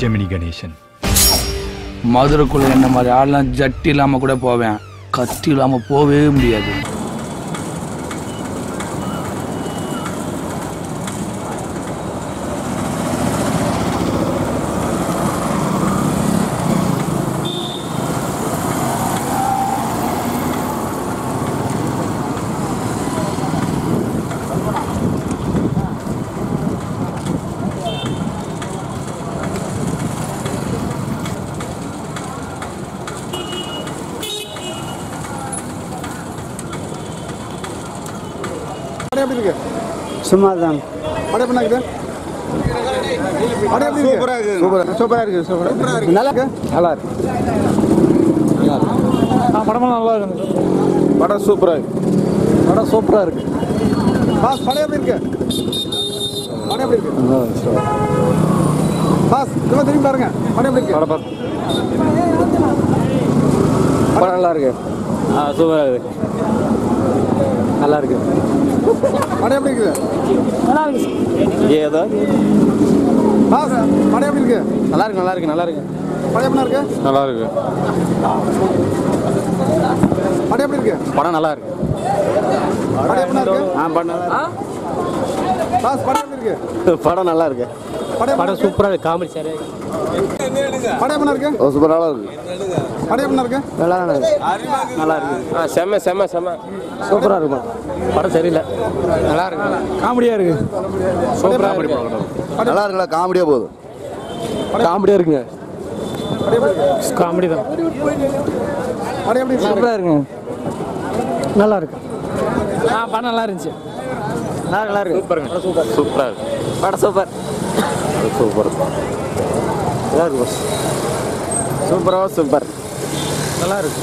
ஜெமினி கணேசன். மதுரைக்குள்ள என்ன மாதிரி ஆள்லாம் ஜட்டி இல்லாம கூட போவேன். கத்தி இல்லாம போகவே முடியாது. படம் எப்படி இருக்கு? சும்மா தான் படம் எப்படி இருக்குது? படம் எப்படி இருக்கு? சூப்பரா இருக்கு. சூப்பரா சூப்பரா இருக்கு சூப்பரா இருக்கு. நல்லா இருக்கு? நல்லா இருக்கு. படமெல்லாம் நல்லா இருக்கு. படம் சூப்பரா இருக்கு. படம் சூப்பரா இருக்கு. பாஸ் படம் எப்படி இருக்கு? படம் எப்படி இருக்கு? பாஸ் இதெல்லாம் திரும்பி பாருங்க. படம் எப்படி இருக்கு? படம் படம் நல்லா இருக்கு. ஆ சூப்பராக இருக்கு. நல்லா இருக்கு. படம் எப்படி இருக்குது? ஏதோ? பாஸ் படம் எப்படி இருக்கு? நல்லா இருக்கு நல்லா இருக்கு நல்லா இருக்கு. படம் எப்படி இருக்கு? நல்லா இருக்கு. படம் எப்படி இருக்கு? படம் நல்லா இருக்கு. படம் எப்படி இருக்கு? ஆ படம் நல்லா பாஸ் படம் எப்படி இருக்கு இருக்கு? படம் நல்லா இருக்கு. படம் சூப்பராக இருக்கு? காமெடி சரி. படம் எப்படி இருக்கு? சூப்பர் நல்லா இருக்கு. படம் எப்படி இருக்கு? நல்லா இருக்கு. நல்லா இருக்கு. ஆ செம்ம செம்ம செம்ம சூப்பராக இருக்கும்? படம் சரியில்லை. நல்லா இருக்கு. காமெடியாக இருக்கு. சூப்பராக இருக்கு. நல்லா இருக்குல்ல காமெடியா போகுது. காமெடியாக இருக்குங்க. காமெடி தான். படம் எப்படி இருக்கு? சூப்பராக இருக்குங்க. நல்லா இருக்கு. ஆ படம் நல்லா இருந்துச்சு. நல்லா நல்லா இருக்கு. சூப்பருங்க. சூப்பர் சூப்பராக இருக்கு. படம் சூப்பர். சூப்பர். நல்லா இருக்கு boss. சூப்பராக சூப்பர். நல்லா இருக்கு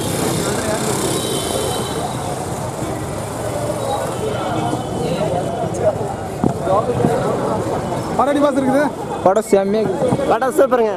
படம் பாஸ் இருக்குது? படம் செம்மையாக படம் சூப்பருங்க.